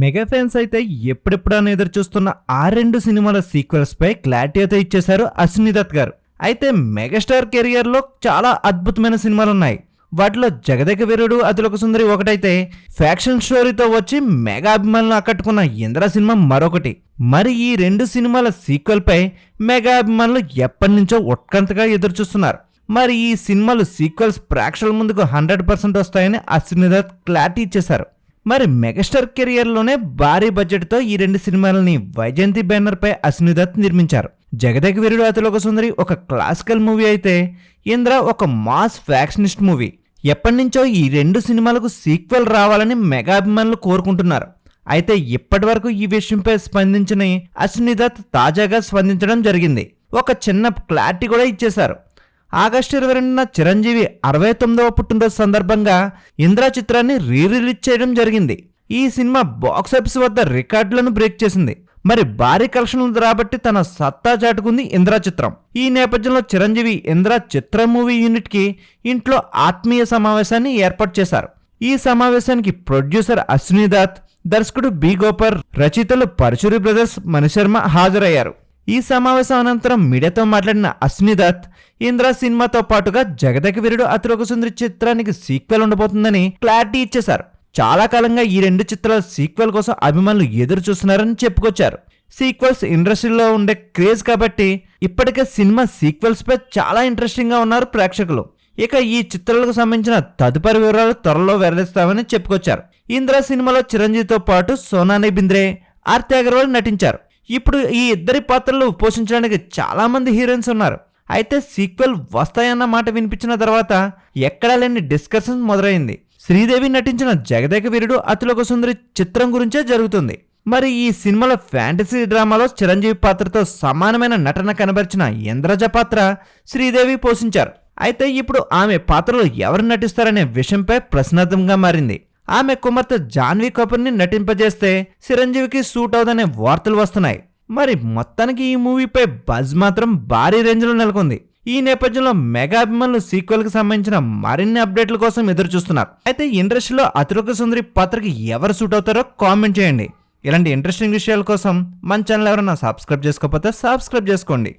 Mega fans అయితే ఎప్పుడెప్పుడని ఎదురు చూస్తున్న ఆ రెండు సినిమాల సీక్వెల్స్ పై క్లారిటీ అయితే ఇచ్చేశారు అశ్విని దత్ గారు. అయితే మెగాస్టార్ కెరియర్లో చాలా అద్భుతమైన సినిమాలు ఉన్నాయి వాటిలో జగదగ వీరుడు అతులకు సుందరి ఒకటైతే ఫ్యాక్షన్ స్టోరీతో వచ్చి మెగా అభిమానులను ఆకట్టుకున్న ఇంద్ర సినిమా మరొకటి. మరి ఈ రెండు సినిమాల సీక్వెల్ పై మెగా అభిమానులు ఎప్పటి నుంచో ఉత్కంఠగా ఎదురు చూస్తున్నారు మరి ఈ సినిమాలు సీక్వెల్స్ ప్రేక్షకుల ముందుకు హండ్రెడ్ పర్సెంట్ వస్తాయని అశ్వినిదత్ క్లారిటీ ఇచ్చేశారు. మరి మెగాస్టార్ కెరియర్లోనే భారీ బడ్జెట్తో ఈ రెండు సినిమాలని వైజయంతి బ్యానర్పై అశ్వినిదత్ నిర్మించారు. జగదేక వీరుడు అతిలోక సుందరి ఒక క్లాసికల్ మూవీ అయితే ఇంద్ర ఒక మాస్ ఫ్యాక్షనిస్ట్ మూవీ. ఎప్పటినుంచో ఈ రెండు సినిమాలకు సీక్వెల్ రావాలని మెగా అభిమానులు కోరుకుంటున్నారు. అయితే ఇప్పటి వరకు ఈ విషయంపై స్పందించిన అశ్వినిదత్ తాజాగా స్పందించడం జరిగింది. ఒక చిన్న క్లారిటీ కూడా ఇచ్చేశారు. ఆగస్టు ఇరవై రెండున చిరంజీవి అరవై తొమ్మిదవ పుట్టినరోజు సందర్భంగా ఇంద్రా చిత్రాన్ని రీ రిలీజ్ చేయడం జరిగింది. ఈ సినిమా బాక్స్ ఆఫీస్ వద్ద రికార్డులను బ్రేక్ చేసింది. మరి భారీ కలెక్షన్లు రాబట్టి తన సత్తా చాటుకుంది ఇంద్రా చిత్రం. ఈ నేపథ్యంలో చిరంజీవి ఇంద్రా చిత్ర మూవీ యూనిట్కి ఇంట్లో ఆత్మీయ సమావేశాన్ని ఏర్పాటు చేశారు. ఈ సమావేశానికి ప్రొడ్యూసర్ అశ్వినిదాత్ దర్శకుడు బి గోపర్ రచయితలు పరశురి బ్రదర్స్ మణిశర్మ హాజరయ్యారు. ఈ సమావేశం అనంతరం మీడియాతో మాట్లాడిన అశ్విని ఇంద్ర సినిమాతో పాటుగా జగదక వీరుడు అతిలోక సుందరి చిత్రానికి సీక్వెల్ ఉండబోతుందని క్లారిటీ ఇచ్చేశారు. చాలా కాలంగా ఈ రెండు చిత్రాల సీక్వెల్ కోసం అభిమానులు ఎదురు చూస్తున్నారని చెప్పుకొచ్చారు. సీక్వెల్స్ ఇండస్ట్రీలో ఉండే క్రేజ్ కాబట్టి ఇప్పటికే సినిమా సీక్వెల్స్ పై చాలా ఇంట్రెస్టింగ్గా ఉన్నారు ప్రేక్షకులు. ఇక ఈ చిత్రాలకు సంబంధించిన తదుపరి వివరాలు త్వరలో వెల్లడిస్తామని చెప్పుకొచ్చారు. ఇంద్ర సినిమాలో చిరంజీవితో పాటు సోనాని బింద్రే ఆర్తి అగర్వాల్ నటించారు. ఇప్పుడు ఈ ఇద్దరి పాత్రలు పోషించడానికి చాలా మంది హీరోయిన్స్ ఉన్నారు. అయితే సీక్వెల్ వస్తాయన్న మాట వినిపించిన తర్వాత ఎక్కడా లేని డిస్కషన్స్ మొదలైంది. శ్రీదేవి నటించిన జగదేక వీరుడు అతులక సుందరి చిత్రం గురించే జరుగుతుంది. మరి ఈ సినిమాలో ఫ్యాంటసీ డ్రామాలో చిరంజీవి పాత్రతో సమానమైన నటన కనబరిచిన ఇంద్రజ పాత్ర శ్రీదేవి పోషించారు. అయితే ఇప్పుడు ఆమె పాత్రలో ఎవరు నటిస్తారనే విషయంపై ప్రశ్నార్థంగా మారింది. ఆమె కుమార్తె జాన్వీ కపూర్ని నటింపజేస్తే చిరంజీవికి సూట్ అవుదనే వార్తలు వస్తున్నాయి. మరి మొత్తానికి ఈ మూవీపై బజ్ మాత్రం భారీ రేంజ్లో నెలకొంది. ఈ నేపథ్యంలో మెగా అభిమానులు సీక్వెల్కి సంబంధించిన మరిన్ని అప్డేట్ల కోసం ఎదురు చూస్తున్నారు అయితే ఇండస్ట్రీలో అతిరొక సుందరి పాత్రకి ఎవరు సూట్ అవుతారో కామెంట్ చేయండి. ఇలాంటి ఇంట్రెస్టింగ్ విషయాల కోసం మన ఛానల్ ఎవరైనా సబ్స్క్రైబ్ చేసుకోకపోతే సబ్స్క్రైబ్ చేసుకోండి.